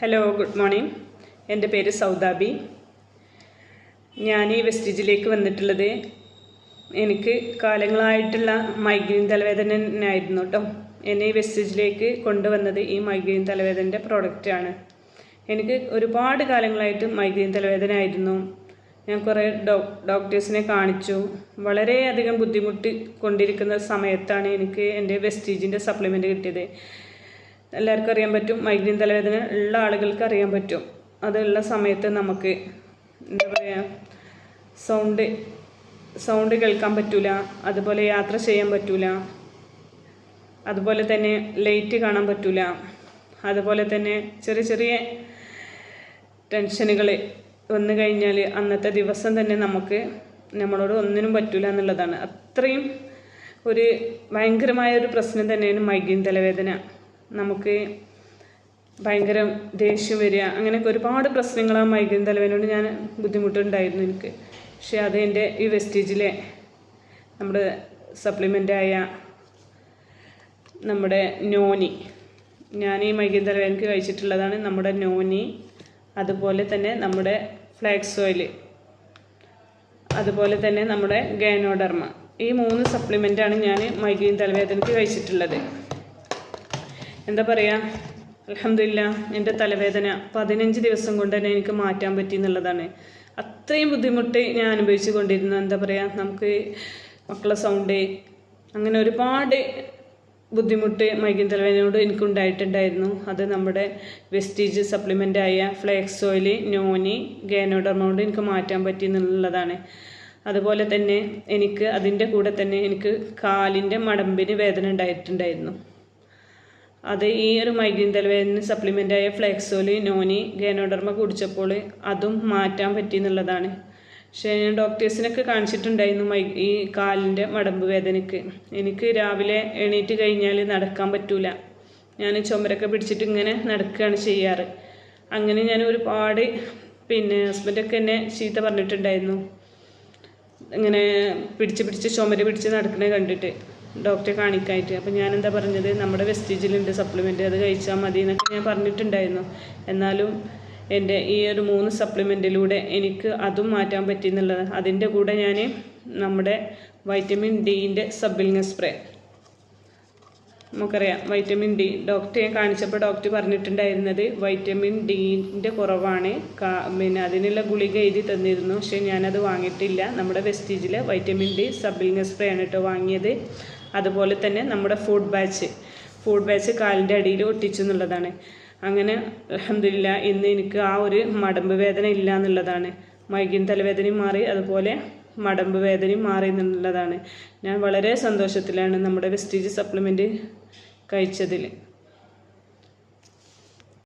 Hello good morning എന്റെ പേര് സൗദാബി. ഞാൻ ഈ വെസ്റ്റേജിലേക്ക് വന്നിട്ടുള്ളത്. എനിക്ക് കാലങ്ങളായിട്ടുള്ള മൈഗ്രെയിൻ തലവേദന ആയിരുന്നു കേട്ടോ എന്നെ ഈ വെസ്റ്റേജിലേക്ക് കൊണ്ടുവന്നത് ഈ മൈഗ്രെയിൻ തലവേദനന്റെ പ്രോഡക്റ്റാണ് എനിക്ക് ഒരുപാട് കാലങ്ങളായിട്ട് മൈഗ്രെയിൻ തലവേദന ആയിരുന്നു. ഞാൻ കുറേ ഡോ ഡോക്ടേഴ്സിനെ കാണിച്ചു. വളരെയധികം ബുദ്ധിമുട്ട് കൊണ്ടിരിക്കുന്ന സമയത്താണ് എനിക്ക് എന്റെ വെസ്റ്റീജിന്റെ സപ്ലിമെന്റ് കിട്ടിയത്. എല്ലാവർക്കും അറിയാൻ പറ്റും. മൈഗ്രെയിൻ തലവേദന ഉള്ള ആളുകൾക്ക് അറിയാൻ പറ്റും. അതുള്ള സമയത്ത് നമുക്ക് എന്താ പറയുക സൗണ്ട് സൗണ്ട് കേൾക്കാൻ പറ്റൂല. അതുപോലെ യാത്ര ചെയ്യാൻ പറ്റൂല. അതുപോലെ തന്നെ ലൈറ്റ് കാണാൻ പറ്റൂല. അതുപോലെ തന്നെ ചെറിയ ചെറിയ ടെൻഷനുകൾ വന്നു കഴിഞ്ഞാൽ അന്നത്തെ ദിവസം തന്നെ നമുക്ക് നമ്മളോട് ഒന്നിനും പറ്റൂല എന്നുള്ളതാണ്. അത്രയും ഒരു ഭയങ്കരമായ ഒരു പ്രശ്നം തന്നെയാണ് മൈഗ്രൈൻ തലവേദന. നമുക്ക് ഭയങ്കര ദേഷ്യം വരിക. അങ്ങനെയൊക്കെ ഒരുപാട് പ്രശ്നങ്ങൾ ആ മൈഗ്രൈൻ തലവേദനയോട് ഞാൻ ബുദ്ധിമുട്ടുണ്ടായിരുന്നു എനിക്ക്. പക്ഷേ അത് എന്റെ ഈ വെസ്റ്റേജിലെ നമ്മുടെ സപ്ലിമെന്റായ നമ്മുടെ നോനി. ഞാൻ ഈ മൈഗ്രൻ തലവേദനയ്ക്ക് കഴിച്ചിട്ടുള്ളതാണ് നമ്മുടെ നോനി. അതുപോലെ തന്നെ നമ്മുടെ ഫ്ലാക്സ് ഓയിൽ അതുപോലെ തന്നെ നമ്മുടെ ഗാനോഡർമ. ഈ മൂന്ന് സപ്ലിമെന്റാണ് ഞാൻ മൈഗ്രൈൻ തലവേദനയ്ക്ക് കഴിച്ചിട്ടുള്ളത്. എന്താ പറയുക അലഹമില്ല എന്റെ തലവേദന പതിനഞ്ച് ദിവസം കൊണ്ട് തന്നെ എനിക്ക് മാറ്റാൻ പറ്റി എന്നുള്ളതാണ്. അത്രയും ബുദ്ധിമുട്ട് ഞാൻ അനുഭവിച്ചു കൊണ്ടിരുന്നു. എന്താ പറയുക നമുക്ക് മക്കളെ സൗണ്ട് അങ്ങനെ ഒരുപാട് ബുദ്ധിമുട്ട് മൈഗ്രെയിൻ തലവേദനയോട് എനിക്കുണ്ടായിട്ടുണ്ടായിരുന്നു അത് നമ്മുടെ വെസ്റ്റീജ് ആയ ഫ്ലേക്സ് ഓയിൽ നോനി ഗേനോഡർമ എനിക്ക് മാറ്റാൻ പറ്റി എന്നുള്ളതാണ്. അതുപോലെ തന്നെ എനിക്ക് അതിന്റെ കൂടെ തന്നെ എനിക്ക് കാലിന്റെ മടമ്പിന് വേദന ഉണ്ടായിട്ടുണ്ടായിരുന്നു. അത് ഈ ഒരു മൈഗ്രീൻ തലവേദന സപ്ലിമെന്റായ ഫ്ലെക്സോൽ നോനി ഗേനോഡർമ കുടിച്ചപ്പോൾ അതും മാറ്റാൻ പറ്റി എന്നുള്ളതാണ് പക്ഷേ ഞാൻ ഡോക്ടേഴ്സിനൊക്കെ കാണിച്ചിട്ടുണ്ടായിരുന്നു മൈ ഈ കാലിന്റെ മടമ്പ് വേദനയ്ക്ക്. എനിക്ക് രാവിലെ എണീറ്റ് കഴിഞ്ഞാൽ നടക്കാൻ പറ്റൂല. ഞാൻ ചുമരൊക്കെ പിടിച്ചിട്ട് ഇങ്ങനെ നടക്കുകയാണ് ചെയ്യാറ്. അങ്ങനെ ഞാൻ ഒരുപാട് പിന്നെ ഹസ്ബൻഡൊക്കെ എന്നെ ചീത്ത പറഞ്ഞിട്ടുണ്ടായിരുന്നു. ഇങ്ങനെ പിടിച്ച് പിടിച്ച് ചുമര് പിടിച്ച് നടക്കണേ കണ്ടിട്ട്. ഡോക്ടറെ കാണിക്കാനായിട്ട് അപ്പം ഞാൻ എന്താ പറഞ്ഞത്? നമ്മുടെ വെസ്റ്റേജിലുണ്ട് സപ്ലിമെന്റ് അത് കഴിച്ചാൽ മതി എന്നൊക്കെ ഞാൻ പറഞ്ഞിട്ടുണ്ടായിരുന്നു. എന്നാലും എന്റെ ഈ ഒരു മൂന്ന് സപ്ലിമെന്റിലൂടെ എനിക്ക് അതും മാറ്റാൻ പറ്റി എന്നുള്ളത് അതിന്റെ കൂടെ ഞാൻ നമ്മുടെ വൈറ്റമിൻ ഡീന്റെ സബിലിംഗ് സ്പ്രേ നമുക്കറിയാം വൈറ്റമിൻ ഡി ഡോക്ടറെ ഞാൻ കാണിച്ചപ്പോൾ ഡോക്ടർ പറഞ്ഞിട്ടുണ്ടായിരുന്നത് വൈറ്റമിൻ ഡിന്റെ കുറവാണ്. പിന്നെ അതിനുള്ള ഗുളിക എഴുതി തന്നിരുന്നു പക്ഷേ ഞാനത് വാങ്ങിയിട്ടില്ല. നമ്മുടെ വെസ്റ്റേജിൽ വൈറ്റമിൻ ഡി സബിലിംഗ് സ്പ്രേ ആണ് കേട്ടോ വാങ്ങിയത്. അതുപോലെ തന്നെ നമ്മുടെ ഫുഡ് ബാച്ച് ഫുഡ് ബാച്ച് കാലിന്റെ അടിയിൽ ഒട്ടിച്ചു എന്നുള്ളതാണ്. അങ്ങനെ അലഹമില്ല ഇന്ന് എനിക്ക് ആ ഒരു മടമ്പ് വേദന ഇല്ല എന്നുള്ളതാണ്. മൈഗ്രീൻ തലവേദനയും മാറി അതുപോലെ മടമ്പ് വേദനയും മാറി എന്നുള്ളതാണ്. ഞാൻ വളരെ സന്തോഷത്തിലാണ് നമ്മുടെ വെസ്റ്റീജ് സപ്ലിമെന്റ് കഴിച്ചതിൽ